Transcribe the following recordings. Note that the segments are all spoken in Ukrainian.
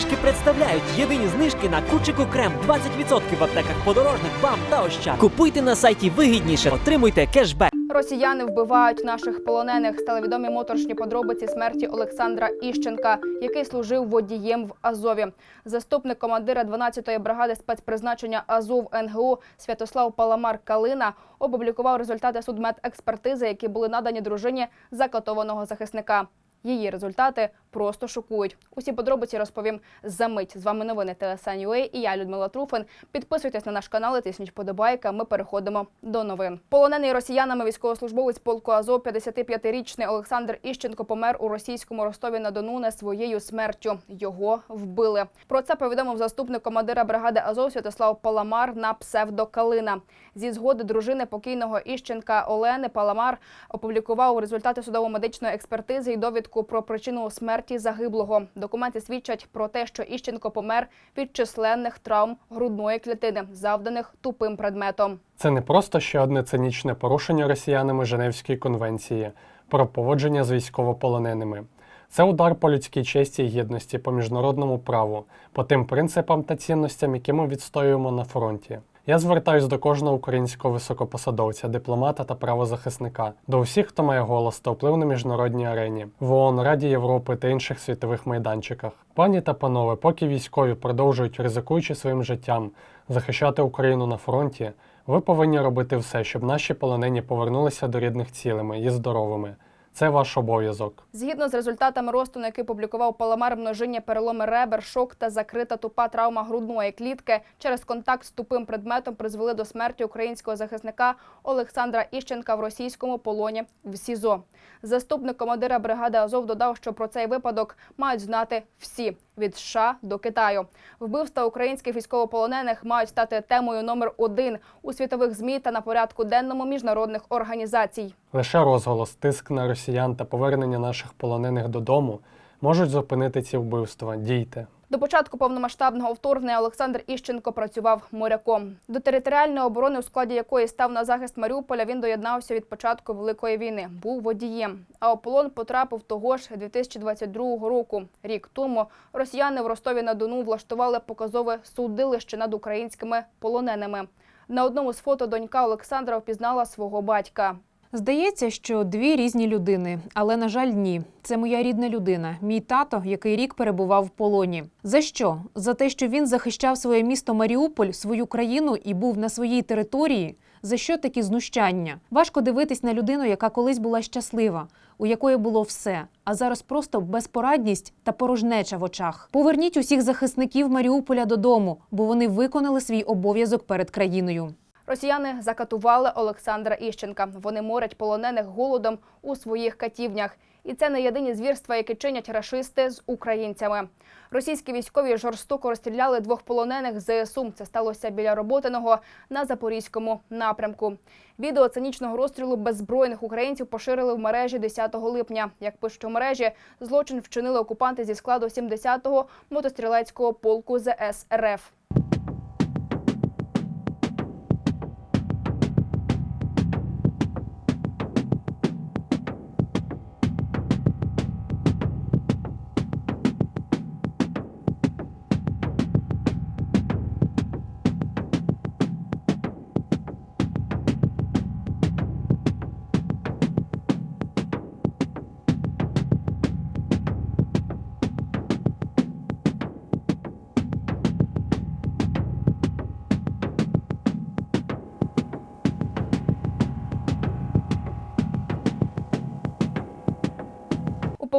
знижки представляють єдині знижки на кучику крем 20% в аптеках подорожник, бам та ощад. Купуйте на сайті вигідніше, отримуйте кешбек. Росіяни вбивають наших полонених. Стали відомі моторошні подробиці смерті Олександра Іщенка, який служив водієм в Азові. Заступник командира 12-ї бригади спецпризначення Азов НГУ Святослав Паламар Калина опублікував результати судмедекспертизи, які були надані дружині закатованого захисника. Її результати просто шокують. Усі подробиці розповім за мить. З вами новини ТСН.UA і я Людмила Труфин. Підписуйтесь на наш канал і тисніть подобайка. Ми переходимо до новин. Полонений росіянами військовослужбовець полку Азов, 55-річний Олександр Іщенко помер у російському Ростові на Дону не своєю смертю. Його вбили. Про це повідомив заступник командира бригади Азов Святослав Паламар на псевдо Калина. Зі згоди дружини покійного Іщенка Олени Паламар опублікував результати судово-медичної експертизи і довідку про причину смерті загиблого. Документи свідчать про те, що Іщенко помер від численних травм грудної клітини, завданих тупим предметом. Це не просто ще одне цинічне порушення росіянами Женевської конвенції про поводження з військовополоненими. Це удар по людській честі і гідності, по міжнародному праву, по тим принципам та цінностям, які ми відстоюємо на фронті. Я звертаюсь до кожного українського високопосадовця, дипломата та правозахисника, до усіх, хто має голос та вплив на міжнародній арені, в ООН, Раді Європи та інших світових майданчиках. Пані та панове, поки військові продовжують ризикуючи своїм життям захищати Україну на фронті, ви повинні робити все, щоб наші полонені повернулися до рідних цілими і здоровими. Це ваш обов'язок. Згідно з результатами росту, на який публікував Паламар, множиння переломи ребер, шок та закрита тупа травма грудної клітки через контакт з тупим предметом призвели до смерті українського захисника Олександра Іщенка в російському полоні в СІЗО. Заступник командира бригади Азов додав, що про цей випадок мають знати всі від США до Китаю. Вбивства українських військовополонених мають стати темою номер один у світових змі та на порядку денному міжнародних організацій. Лише розголос, тиск на росіян та повернення наших полонених додому можуть зупинити ці вбивства. Дійте. До початку повномасштабного вторгнення Олександр Іщенко працював моряком. До територіальної оборони, у складі якої став на захист Маріуполя, він доєднався від початку Великої війни. Був водієм. А у полон потрапив того ж 2022 року. Рік тому росіяни в Ростові на Дону влаштували показове судилище над українськими полоненими. На одному з фото донька Олександра впізнала свого батька. Здається, що дві різні людини, але на жаль, ні. Це моя рідна людина, мій тато, який рік перебував в полоні. За що? За те, що він захищав своє місто Маріуполь, свою країну і був на своїй території. За що такі знущання? Важко дивитись на людину, яка колись була щаслива, у якої було все, а зараз просто безпорадність та порожнеча в очах. Поверніть усіх захисників Маріуполя додому, бо вони виконали свій обов'язок перед країною. Росіяни закатували Олександра Іщенка. Вони морять полонених голодом у своїх катівнях. І це не єдині звірства, які чинять рашисти з українцями. Російські військові жорстоко розстріляли двох полонених ЗСУ. Це сталося біля роботиного на запорізькому напрямку. Відео цинічного розстрілу беззбройних українців поширили в мережі 10 липня. Як пишуть у мережі, злочин вчинили окупанти зі складу 70-го мотострілецького полку ЗС РФ.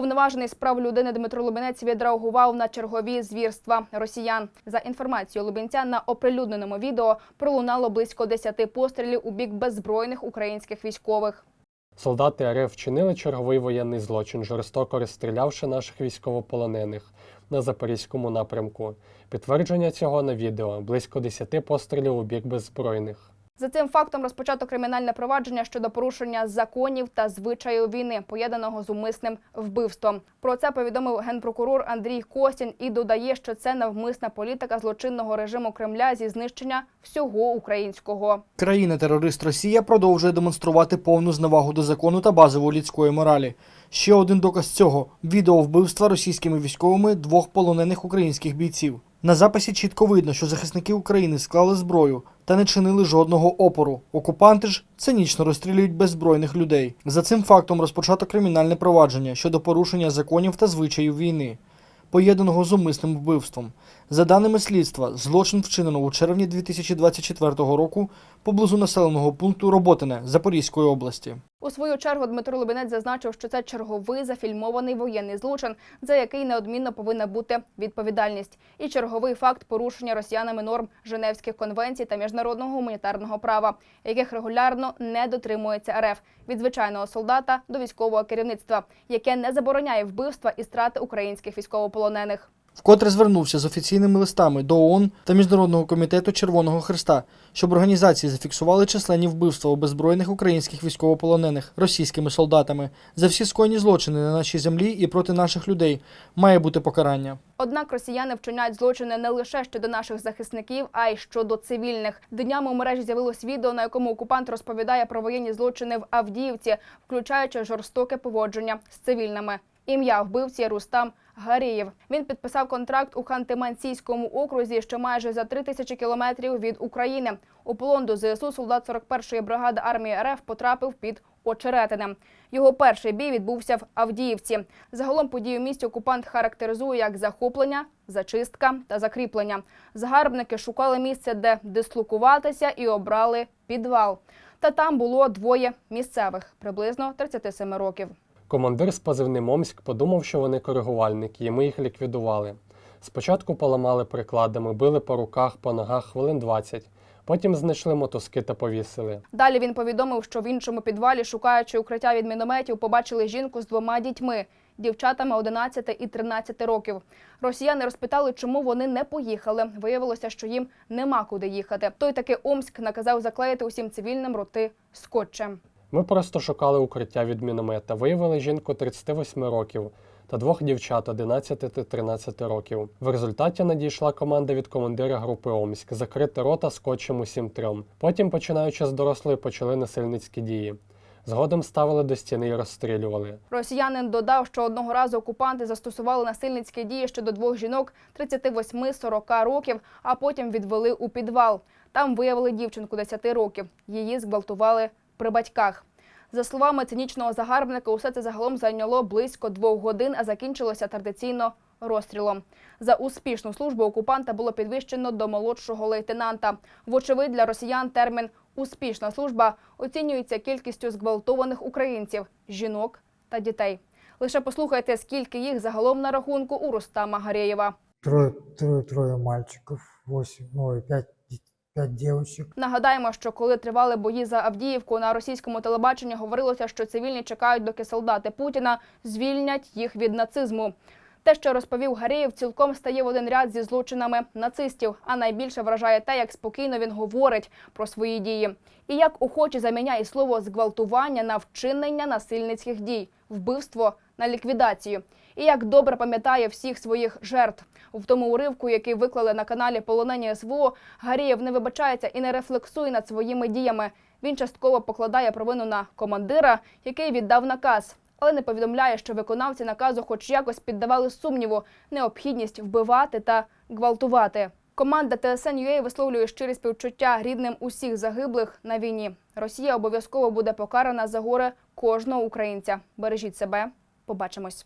Уповноважений з прав людини Дмитро Лубенець відреагував на чергові звірства росіян. За інформацією Лубенця, на оприлюдненому відео пролунало близько 10 пострілів у бік беззбройних українських військових. Солдати РФ вчинили черговий воєнний злочин, жорстоко розстрілявши наших військовополонених на запорізькому напрямку. Підтвердження цього на відео близько 10 пострілів у бік беззбройних. За цим фактом розпочато кримінальне провадження щодо порушення законів та звичаїв війни, поєднаного з умисним вбивством. Про це повідомив генпрокурор Андрій Костін і додає, що це навмисна політика злочинного режиму Кремля зі знищення всього українського. Країна-терорист Росія продовжує демонструвати повну зневагу до закону та базової людської моралі. Ще один доказ цього відео вбивства російськими військовими двох полонених українських бійців. На записі чітко видно, що захисники України склали зброю та не чинили жодного опору. Окупанти ж цинічно розстрілюють беззбройних людей. За цим фактом розпочато кримінальне провадження щодо порушення законів та звичаїв війни, поєднаного з умисним вбивством. За даними слідства, злочин вчинено у червні 2024 року поблизу населеного пункту Роботине Запорізької області. У свою чергу Дмитро Лубінець зазначив, що це черговий зафільмований воєнний злочин, за який неодмінно повинна бути відповідальність, і черговий факт порушення росіянами норм Женевських конвенцій та міжнародного гуманітарного права, яких регулярно не дотримується РФ від звичайного солдата до військового керівництва, яке не забороняє вбивства і страти українських військовополонених. Вкотре звернувся з офіційними листами до ООН та Міжнародного комітету Червоного Христа, щоб організації зафіксували численні вбивства обезброєних українських військовополонених російськими солдатами за всі скоєні злочини на нашій землі і проти наших людей має бути покарання. Однак росіяни вчиняють злочини не лише щодо наших захисників, а й щодо цивільних. Днями у мережі з'явилось відео, на якому окупант розповідає про воєнні злочини в Авдіївці, включаючи жорстоке поводження з цивільними. Ім'я вбивці Рустам Гарієв. Він підписав контракт у Ханти-Мансійському окрузі, що майже за три тисячі кілометрів від України. У полон до ЗСУ солдат 41-ї бригади армії РФ потрапив під Очеретине. Його перший бій відбувся в Авдіївці. Загалом подію в місті окупант характеризує як захоплення, зачистка та закріплення. Загарбники шукали місце, де дислокуватися, і обрали підвал. Та там було двоє місцевих, приблизно 37 років. Командир з позивним Омськ подумав, що вони коригувальники, і ми їх ліквідували. Спочатку поламали прикладами, били по руках, по ногах хвилин 20. Потім знайшли мотузки та повісили. Далі він повідомив, що в іншому підвалі, шукаючи укриття від мінометів, побачили жінку з двома дітьми дівчатами 11 і 13 років. Росіяни розпитали, чому вони не поїхали. Виявилося, що їм нема куди їхати. Той таки Омськ наказав заклеїти усім цивільним роти скотчем. Ми просто шукали укриття від міномета. Виявили жінку 38 років та двох дівчат 11 та 13 років. В результаті надійшла команда від командира групи Омськ закрити рота скотчем усім трьом. Потім, починаючи з дорослої, почали насильницькі дії. Згодом ставили до стіни і розстрілювали. Росіянин додав, що одного разу окупанти застосували насильницькі дії щодо двох жінок 38-40 років, а потім відвели у підвал. Там виявили дівчинку 10 років. Її зґвалтували при батьках. За словами цинічного загарбника, усе це загалом зайняло близько двох годин, а закінчилося традиційно розстрілом. За успішну службу окупанта було підвищено до молодшого лейтенанта. Вочевидь, для росіян термін успішна служба оцінюється кількістю зґвалтованих українців, жінок та дітей. Лише послухайте, скільки їх загалом на рахунку у Рустама Гарєєва. Трое, трое, трое мальчиков, восемь, ой, пять, де- пять девочек. Нагадаємо, що коли тривали бої за Авдіївку, на російському телебаченні говорилося, що цивільні чекають, доки солдати Путіна звільнять їх від нацизму. Те, що розповів Гарєєв, цілком стає в один ряд зі злочинами нацистів. А найбільше вражає те, як спокійно він говорить про свої дії, і як охоче заміняє слово зґвалтування на вчинення насильницьких дій, вбивство на ліквідацію. І як добре пам'ятає всіх своїх жертв. В тому уривку, який виклали на каналі Полонені СВО, Гарієв не вибачається і не рефлексує над своїми діями. Він частково покладає провину на командира, який віддав наказ, але не повідомляє, що виконавці наказу, хоч якось піддавали сумніву, необхідність вбивати та гвалтувати. Команда ТСН.UA висловлює щирі співчуття рідним усіх загиблих на війні. Росія обов'язково буде покарана за горе кожного українця. Бережіть себе. Побачимось.